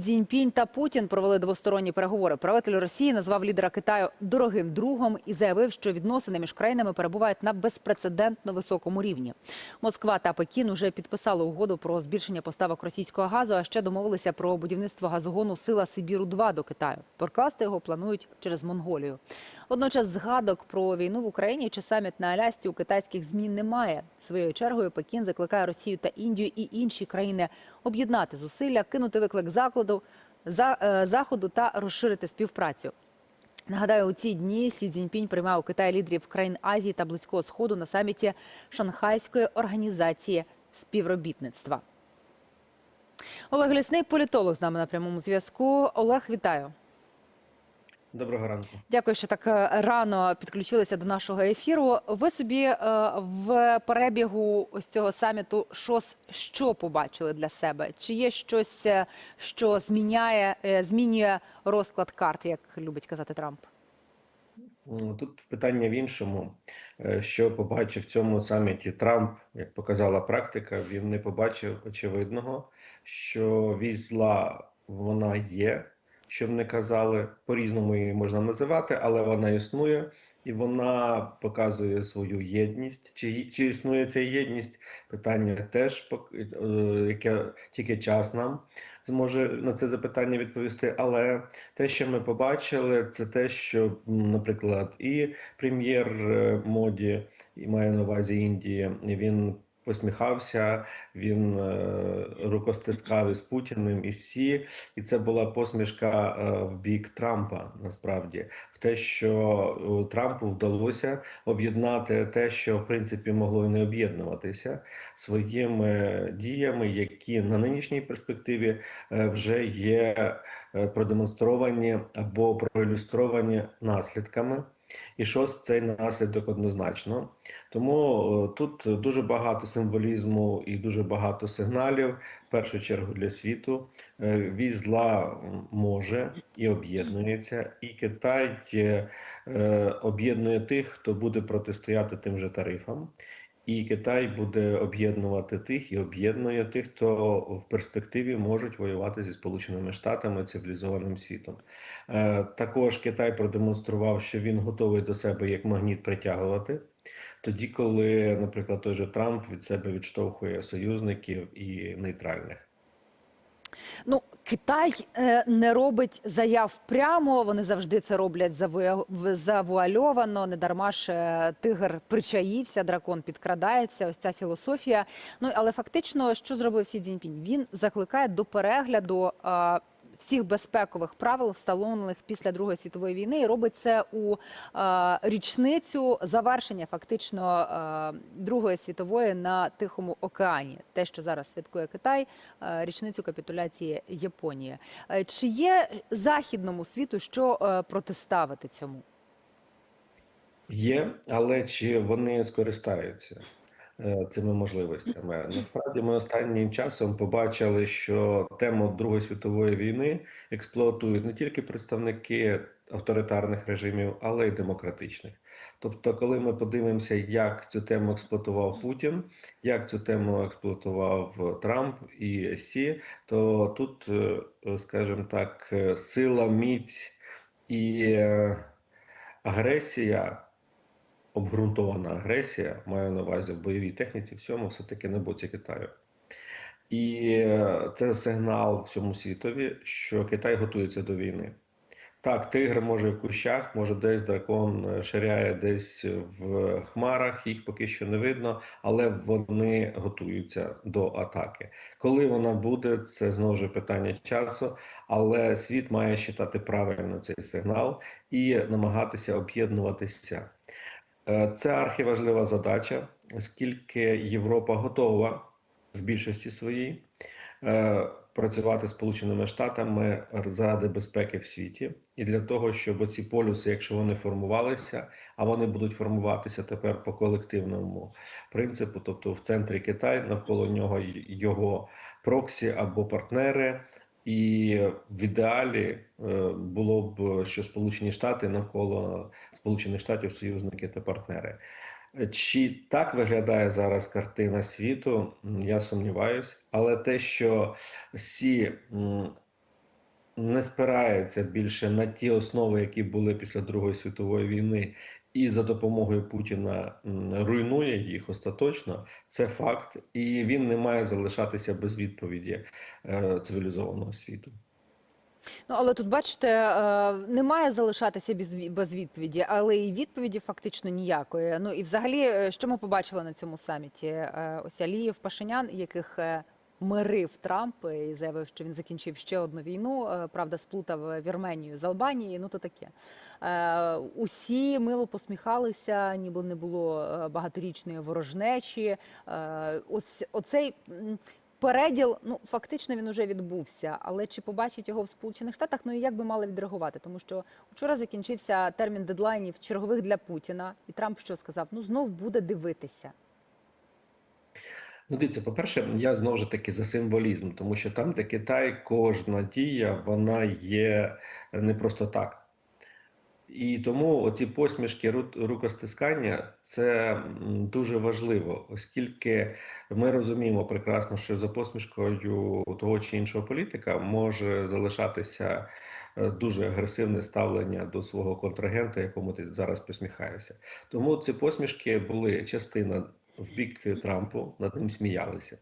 Цзіньпінь та Путін провели двосторонні переговори. Правитель Росії назвав лідера Китаю дорогим другом і заявив, що відносини між країнами перебувають на безпрецедентно високому рівні. Москва та Пекін уже підписали угоду про збільшення поставок російського газу, а ще домовилися про будівництво газогону Сила Сибіру 2 до Китаю. Прокласти його планують через Монголію. Водночас згадок про війну в Україні чи саміт на Алясці у китайських змі немає. Своєю чергою Пекін закликає Росію та Індію і інші країни об'єднати зусилля, кинути виклик закладу за е, заходу та розширити співпрацю. Нагадаю, у ці дні Сі Цзіньпінь приймав у Китаї лідерів країн Азії та Близького Сходу на саміті Шанхайської організації співробітництва. Олег Лісний, політолог з нами на прямому зв'язку. Олег, вітаю. Доброго ранку. Дякую, що так е, рано підключилися до нашого ефіру. Ви собі е, в перебігу ось цього саміту щось що побачили для себе? Чи є щось, е, що зміняє, змінює розклад карт, як любить казати Трамп? Тут питання в іншому. Що побачив в цьому саміті Трамп, як показала практика, він не побачив очевидного, що вісь зла вона є, що не казали, по-різному її можна називати, але вона існує, і вона показує свою єдність. Чи, чи існує ця єдність? Питання теж, е, яке тільки час нам зможе на це запитання відповісти. Але те, що ми побачили, це те, що, наприклад, і прем'єр е, моді, і має на увазі Індії, він посміхався, він е, рукостискав із Путіним і Сі, і це була посмішка е, в бік Трампа. Насправді, в те, що е, Трампу вдалося об'єднати те, що в принципі могло і не об'єднуватися своїми діями, які на нинішній перспективі вже є продемонстровані або проілюстровані наслідками. І щось цей наслідок однозначно. Тому е, тут дуже багато символізму і дуже багато сигналів, в першу чергу для світу. Е, Вісь зла може і об'єднується, і Китай е, об'єднує тих, хто буде протистояти тим же тарифам. І Китай буде об'єднувати тих і об'єднує тих, хто в перспективі можуть воювати зі Сполученими Штатами цивілізованим світом. Е, Також Китай продемонстрував, що він готовий до себе як магніт притягувати, тоді, коли, наприклад, той же Трамп від себе відштовхує союзників і нейтральних. Ну, Китай е, не робить заяв прямо. Вони завжди це роблять завуа- завуальовано. Не дарма ж тигр причаївся, дракон підкрадається. Ось ця філософія. Ну але фактично, що зробив Сі Цзіньпінь? Він закликає до перегляду. Всіх безпекових правил, встановлених після Другої світової війни, і робить це у е, річницю завершення фактично е, Другої світової на Тихому океані. Те, що зараз святкує Китай, е, річницю капітуляції Японії. Е, Чи є західному світу що е, протиставити цьому? Є, але чи вони скористаються цими можливостями? Насправді, ми останнім часом побачили, що тему Другої світової війни експлуатують не тільки представники авторитарних режимів, але й демократичних. Тобто, коли ми подивимося, як цю тему експлуатував Путін, як цю тему експлуатував Трамп і Сі, то тут, е, скажімо так, е, сила, міць і е, агресія обґрунтована агресія, маю на увазі в бойовій техніці, всьому все-таки на боці Китаю. І е, це сигнал всьому світові, що Китай готується до війни. Так, тигр може в кущах, може десь дракон е, ширяє десь в хмарах, їх поки що не видно, але вони готуються до атаки. Коли вона буде, це знову ж питання часу, але світ має читати правильно цей сигнал і намагатися об'єднуватися. Е, Це архіважлива задача, оскільки Європа готова в більшості своїй е, працювати з Сполученими Штатами заради безпеки в світі, і для того, щоб оці полюси, якщо вони формувалися, а вони будуть формуватися тепер по колективному принципу, тобто в центрі Китай, навколо нього його проксі або партнери. І в ідеалі е, було б, що Сполучені Штати навколо Сполучених Штатів союзники та партнери. Чи так виглядає зараз картина світу? Я сумніваюсь, але те, що всі не спирається більше на ті основи, які були після Другої світової війни, і за допомогою Путіна руйнує їх остаточно. Це факт, і він не має залишатися без відповіді е, цивілізованого світу. Ну, але тут, бачите, е, не має залишатися без, відповіді, але і відповіді фактично ніякої. Ну і взагалі, е, що ми побачили на цьому саміті? Ось Алієв Пашинян, яких мирив Трамп і заявив, що він закінчив ще одну війну. Е, Правда, сплутав Вірменію з Албанією. Ну то таке. Е, Усі мило посміхалися, ніби не було е, багаторічної ворожнечі. Е, Ось оцей. Переділ, ну фактично він уже відбувся, але чи побачить його в Сполучених Штатах? Ну і як би мали відреагувати? Тому що вчора закінчився термін дедлайнів чергових для Путіна, і Трамп що сказав? Ну знов буде дивитися. Ну, дивіться, по-перше, я знову ж таки за символізм, тому що там, де Китай, кожна дія, вона є не просто так. І тому оці посмішки, рукостискання це дуже важливо, оскільки ми розуміємо прекрасно, що за посмішкою того чи іншого політика може залишатися е, дуже агресивне ставлення до свого контрагента, якому ти зараз посміхаєшся. Тому ці посмішки були частина в бік Трампу, над ним сміялися.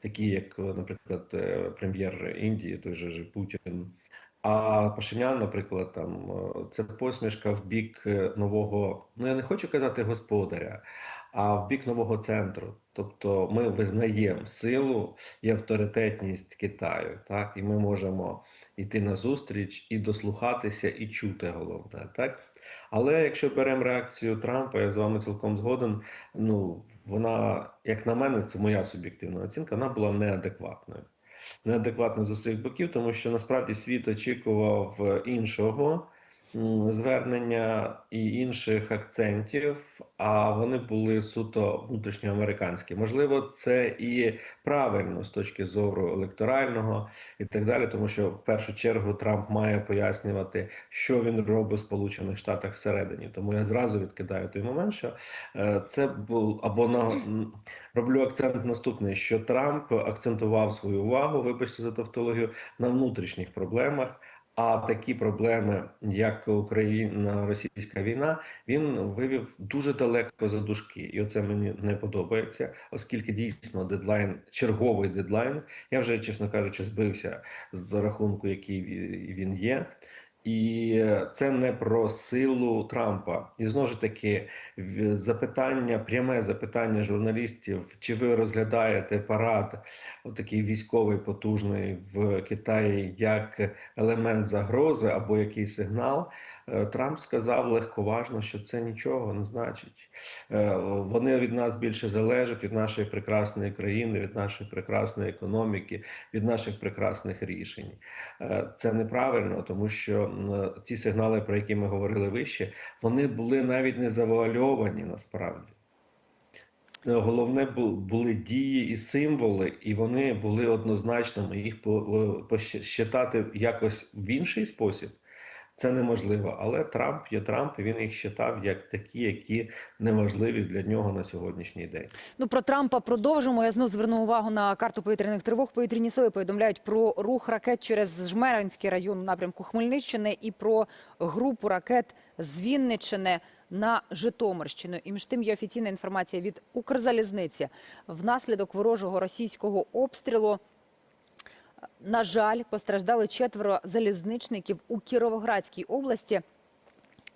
Такі, як, наприклад, е, прем'єр Індії, той же Путін. А Пашинян, наприклад, там е, це посмішка в бік е, нового, ну я не хочу казати господаря, а в бік нового центру. Тобто ми визнаємо силу і авторитетність Китаю, так, і ми можемо йти назустріч і дослухатися, і чути головне, так. Але якщо беремо реакцію Трампа, я з вами цілком згоден. Ну вона, як на мене, це моя суб'єктивна оцінка, вона була неадекватною неадекватно з усіх боків, тому що насправді світ очікував іншого м, звернення і інших акцентів, а вони були суто внутрішньоамериканські. Можливо, це і правильно з точки зору електорального і так далі, тому що в першу чергу Трамп має пояснювати, що він робить в Сполучених Штатах всередині. Тому я зразу відкидаю той момент, що е, це був або на роблю акцент наступний, що Трамп акцентував свою увагу, вибачте за тавтологію, на внутрішніх проблемах. А такі проблеми, як Україна, російська війна, він вивів дуже далеко за дужки, і оце мені не подобається, оскільки дійсно дедлайн, черговий дедлайн. Я вже, чесно кажучи, збився з рахунку, який ві- він є. І це не про силу Трампа. І знову ж таки, запитання, пряме запитання журналістів: чи ви розглядаєте парад, отакий військовий потужний в Китаї, як елемент загрози або який сигнал? Е, Трамп сказав легковажно, що це нічого не значить. Е, Вони від нас більше залежать від нашої прекрасної країни, від нашої прекрасної економіки, від наших прекрасних рішень. Е, Це неправильно, тому що ті сигнали, про які ми говорили вище, вони були навіть не завуальовані насправді. Е, Головне були дії і символи, і вони були однозначними. Їх по- посчитати якось в інший спосіб це неможливо. Але Трамп є Трамп, і він їх считав як такі, які неважливі для нього на сьогоднішній день. Ну про Трампа продовжимо. Я знов зверну увагу на карту повітряних тривог. Повітряні сили повідомляють про рух ракет через Жмеринський район у напрямку Хмельниччини і про групу ракет з Вінниччини на Житомирщину. І між тим є офіційна інформація від Укрзалізниці. Внаслідок ворожого російського обстрілу на жаль, постраждали четверо залізничників у Кіровоградській області.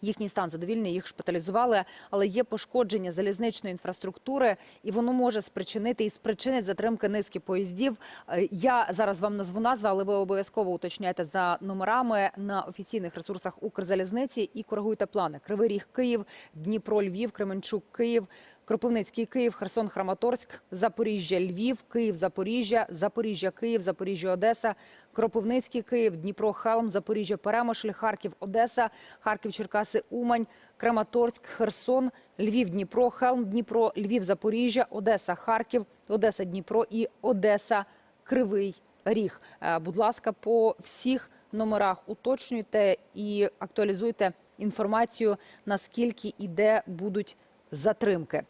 Їхній стан задовільний, їх шпиталізували, але є пошкодження залізничної інфраструктури, і воно може спричинити і спричинить затримки низки поїздів. Е, Я зараз вам назву назви, але ви обов'язково уточняйте за номерами на офіційних ресурсах Укрзалізниці і коригуйте плани. Кривий Ріг, Київ, Дніпро, Львів, Кременчук, Київ. Кропивницький Київ, Херсон, Краматорськ, Запоріжжя, Львів, Київ, Запоріжжя, Запоріжжя, Київ, Запоріжжя, Одеса, Кропивницький Київ, Дніпро, Хелм, Запоріжжя, Перемишль, Харків, Одеса, Харків, Черкаси, Умань, Краматорськ, Херсон, Львів, Дніпро, Хелм, Дніпро, Львів, Запоріжжя, Одеса, Харків, Одеса, Дніпро і Одеса, Кривий Ріг. Е, Будь ласка, по всіх номерах уточнюйте і актуалізуйте інформацію, наскільки і де будуть затримки.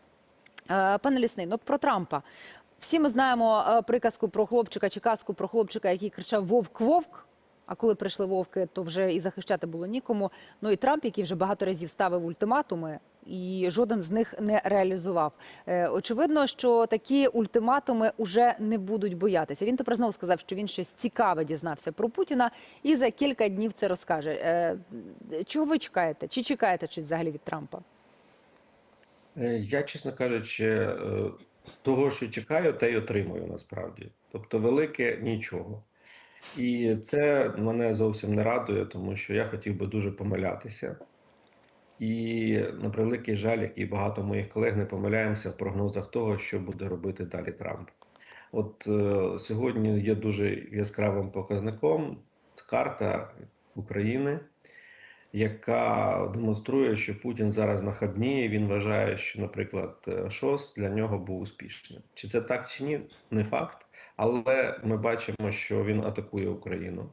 Е, Пане Лісний, ну про Трампа. Всі ми знаємо е, приказку про хлопчика чи казку про хлопчика, який кричав Вовк, вовк. А коли прийшли вовки, то вже і захищати було нікому. Ну і Трамп, який вже багато разів ставив ультиматуми, і жоден з них не реалізував. Е, очевидно, що такі ультиматуми уже не будуть боятися. Він тепер знову сказав, що він щось цікаве дізнався про Путіна, і за кілька днів це розкаже. Чого ви чекаєте? Чи чекаєте щось взагалі від Трампа? Е, Я, чесно кажучи, е, того, що чекаю, те й отримую насправді. Тобто, велике нічого. І це мене зовсім не радує, тому що я хотів би дуже помилятися. І на превеликий жаль, як і багато моїх колег, не помиляємося в прогнозах того, що буде робити далі Трамп. От е, сьогодні є дуже яскравим показником карта України, яка демонструє, що Путін зараз нахабніє. Він вважає, що, наприклад, ШОС для нього був успішним. Чи це так чи ні? Не факт. Але ми бачимо, що він атакує Україну.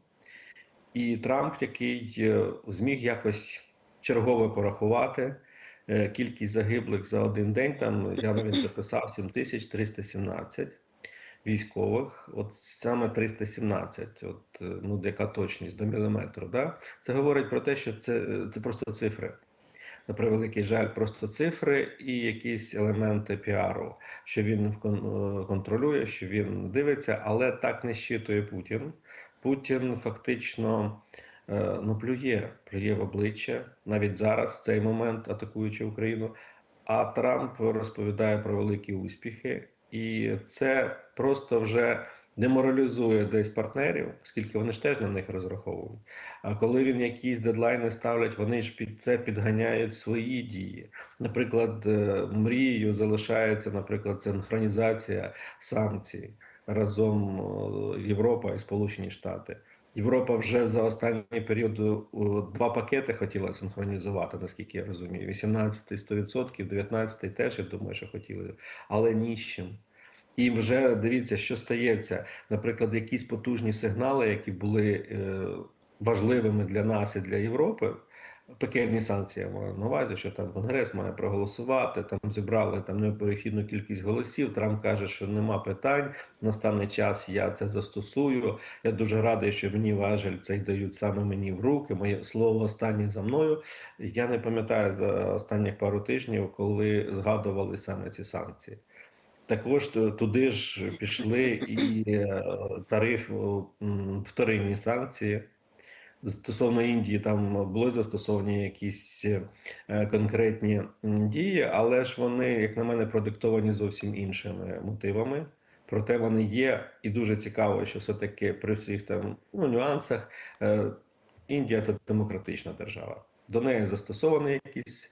І Трамп, який е, зміг якось чергово порахувати е, кількість загиблих за один день, там я навіть записав 7317 військових, от саме 317, от е, ну яка точність до міліметру. Да? Це говорить про те, що це, е, це просто цифри. На превеликий жаль, просто цифри і якісь елементи піару, що він е, контролює, що він дивиться, але так не щитує Путін. Путін фактично ну, плює, плює в обличчя навіть зараз, в цей момент, атакуючи Україну. А Трамп розповідає про великі успіхи, і це просто вже деморалізує десь партнерів, оскільки вони ж теж на них розраховують. А коли він якісь дедлайни ставлять, вони ж під це підганяють свої дії. Наприклад, е, мрією залишається, наприклад, синхронізація санкцій разом е, Європа і Сполучені Штати. Європа вже за останній період е, два пакети хотіла синхронізувати, наскільки я розумію. 18 100%, 19 теж, я думаю, що хотіли, але ні з чим. І вже дивіться, що стається. Наприклад, якісь потужні сигнали, які були е, важливими для нас і для Європи. Пекельні санкції я маю на увазі, що там Конгрес має проголосувати, там зібрали там неперехідну кількість голосів. Трамп каже, що нема питань. Настане час, я це застосую. Я дуже радий, що мені важель цей дають саме мені в руки. Моє слово останнє за мною. Я не пам'ятаю за останніх пару тижнів, коли згадували саме ці санкції. Також туди ж пішли і е, тариф вторинні санкції. Стосовно Індії, там були застосовані якісь е, конкретні дії, але ж вони, як на мене, продиктовані зовсім іншими мотивами. Проте вони є, і дуже цікаво, що все-таки при всіх там ну, нюансах е, Індія це демократична держава. До неї застосовані якісь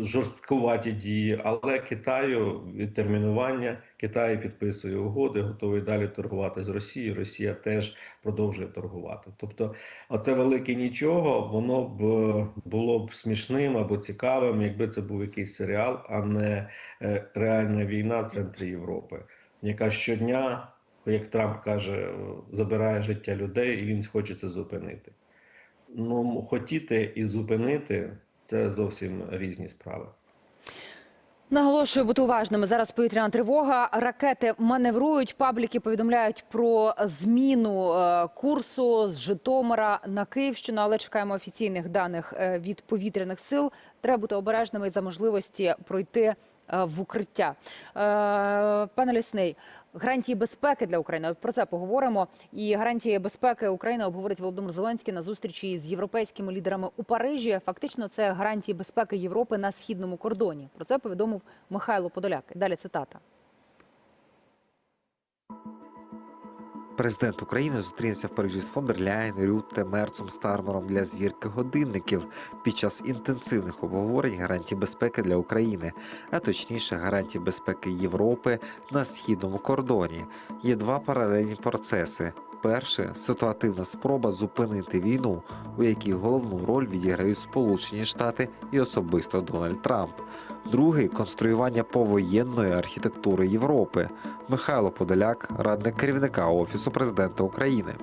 жорсткуваті дії, але Китаю відтермінування, Китай підписує угоди, готовий далі торгувати з Росією. Росія теж продовжує торгувати. Тобто, оце велике нічого, воно б е, було б смішним або цікавим, якби це був якийсь серіал, а не е, реальна війна в центрі Європи, яка щодня, як Трамп каже, е, забирає життя людей, і він хоче це зупинити. Ну, хотіти і зупинити це зовсім різні справи. Наголошую бути уважними. Зараз повітряна тривога. Ракети маневрують. Пабліки повідомляють про зміну е, курсу з Житомира на Київщину, але чекаємо офіційних даних е, від повітряних сил. Треба бути обережними за можливості пройти е, в укриття. Пане Лісний, гарантії безпеки для України. Про це поговоримо. І гарантії безпеки України обговорить Володимир Зеленський на зустрічі з європейськими лідерами у Парижі. Фактично, це гарантії безпеки Європи на східному кордоні. Про це повідомив Михайло Подоляк. Далі цитата. Президент України зустрінеться в Парижі з фон Ляйн, Рютте, Мерцом, Стармером для звірки годинників під час інтенсивних обговорень гарантій безпеки для України, а точніше гарантій безпеки Європи на східному кордоні. Є два паралельні процеси. Перше ситуативна спроба зупинити війну, у якій головну роль відіграють Сполучені Штати і особисто Дональд Трамп. Другий конструювання повоєнної архітектури Європи. Михайло Подоляк, радник керівника Офісу президента України.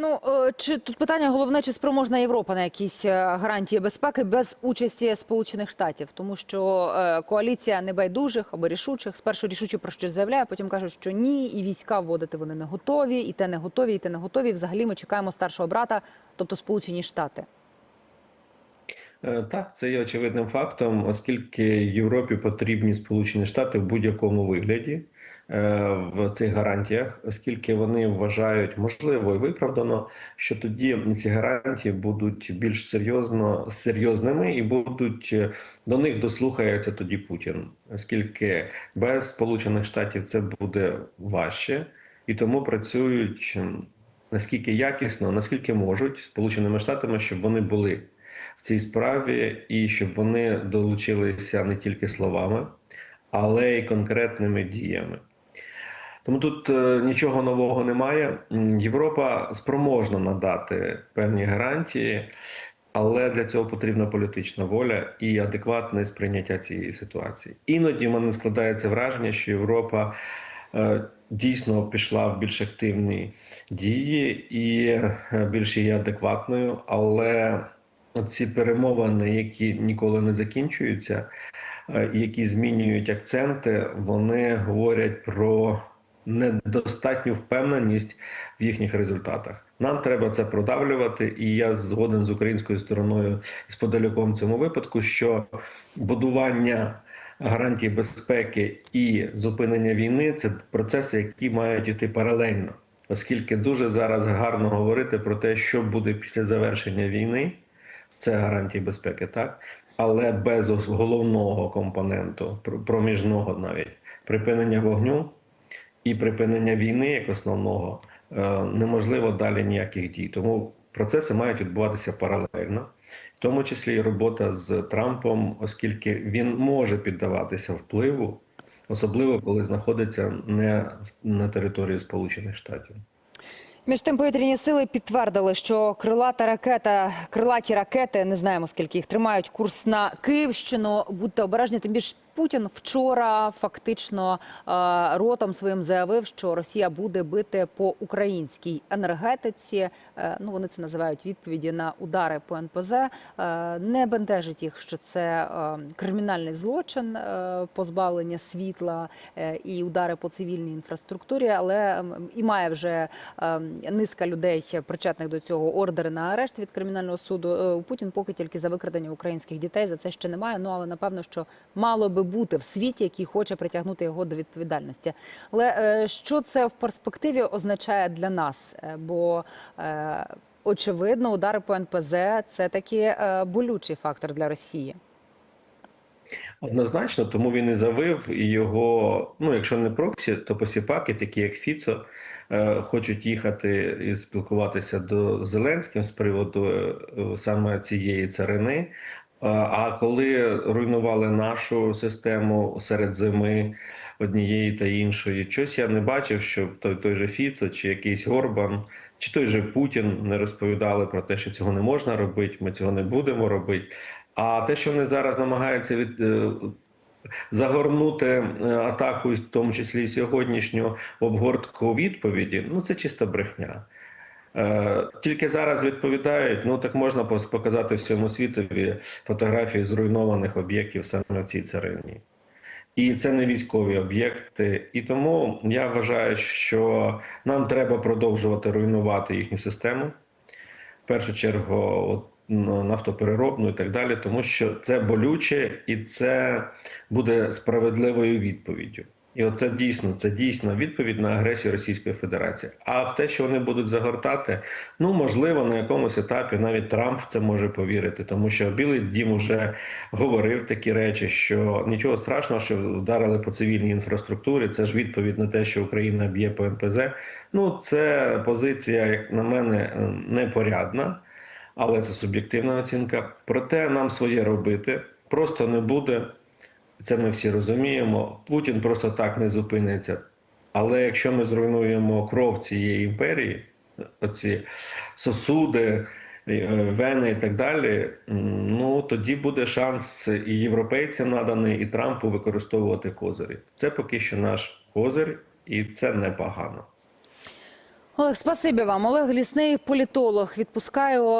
Ну е, чи тут питання головне, чи спроможна Європа на якісь е, гарантії безпеки без участі Сполучених Штатів, тому що е, коаліція небайдужих або рішучих спершу рішуче про щось заявляє, потім кажуть, що ні, і війська вводити вони не готові, і те не готові, і те не готові. Взагалі ми чекаємо старшого брата, тобто Сполучені Штати. Так, це є очевидним фактом, оскільки Європі потрібні Сполучені Штати в будь-якому вигляді в цих гарантіях, оскільки вони вважають можливо і виправдано, що тоді ці гарантії будуть більш серйозно серйозними і будуть е, до них дослухається тоді Путін, оскільки без Сполучених Штатів це буде важче, і тому працюють наскільки якісно, наскільки можуть Сполученими Штатами, щоб вони були в цій справі, і щоб вони долучилися не тільки словами, але й конкретними діями. Тому тут е, нічого нового немає. Європа спроможна надати певні гарантії, але для цього потрібна політична воля і адекватне сприйняття цієї ситуації. Іноді в мене складається враження, що Європа е, дійсно пішла в більш активні дії і е, більш є адекватною, але ці перемовини, які ніколи не закінчуються, які змінюють акценти, вони говорять про недостатню впевненість в їхніх результатах. Нам треба це продавлювати, і я згоден з українською стороною з подаляком в цьому випадку, що будування гарантій безпеки і зупинення війни це процеси, які мають іти паралельно, оскільки дуже зараз гарно говорити про те, що буде після завершення війни. Це гарантії безпеки, так але без головного компоненту, пр- проміжного навіть припинення вогню і припинення війни як основного е, неможливо далі ніяких дій. Тому процеси мають відбуватися паралельно, в тому числі і робота з Трампом, оскільки він може піддаватися впливу, особливо коли знаходиться не на території Сполучених Штатів. Між тим повітряні сили підтвердили, що крилата ракета, крилаті ракети, не знаємо скільки їх тримають курс на Київщину. Будьте обережні. Тим більше Путін вчора фактично е, ротом своїм заявив, що Росія буде бити по українській енергетиці. Е, Ну вони це називають відповіді на удари по НПЗ. Е, Не бентежить їх, що це кримінальний злочин, позбавлення світла і удари по цивільній інфраструктурі, але і має вже низка людей, причетних до цього ордери на арешт від кримінального суду. Путін поки тільки за викрадення українських дітей за це ще немає. Ну але напевно, що мало би бути в світі, який хоче притягнути його до відповідальності. Але е, що це в перспективі означає для нас? Е, Бо е, очевидно, удари по НПЗ це таки болючий фактор для Росії. Однозначно, тому він і завив, і його, ну якщо не проксі, то посіпаки, такі як Фіцо, хочуть їхати і спілкуватися до Зеленським з приводу саме цієї царини. Е, А коли руйнували нашу систему серед зими однієї та іншої, щось я не бачив, що той, той же Фіцо чи якийсь Горбан, чи той же Путін не розповідали про те, що цього не можна робити, ми цього не будемо робити. А те, що вони зараз намагаються від е, загорнути е, атаку, в тому числі сьогоднішню обгортку відповіді, ну це чиста брехня. Е, Тільки зараз відповідають, ну так можна показати всьому світові фотографії зруйнованих об'єктів саме в цій царині. І це не військові об'єкти. І тому я вважаю, що нам треба продовжувати руйнувати їхню систему. В першу чергу, от, ну, нафтопереробну і так далі, тому що це болюче і це буде справедливою відповіддю. І оце дійсно, це дійсно відповідь на агресію Російської Федерації. А в те, що вони будуть загортати, ну можливо, на якомусь етапі навіть Трамп в це може повірити, тому що Білий Дім вже говорив такі речі, що нічого страшного, що вдарили по цивільній інфраструктурі. Це ж відповідь на те, що Україна б'є по НПЗ. Ну, це позиція, як на мене, непорядна, але це суб'єктивна оцінка. Проте нам своє робити просто не буде. Це ми всі розуміємо. Путін просто так не зупиниться. Але якщо ми зруйнуємо кров цієї імперії, оці сосуди, е, вени і так далі, ну тоді буде шанс і європейцям наданий, і Трампу використовувати козирі. Це поки що наш козир, і це непогано. Олег, спасибі вам. Олег Лісний, політолог. Відпускаю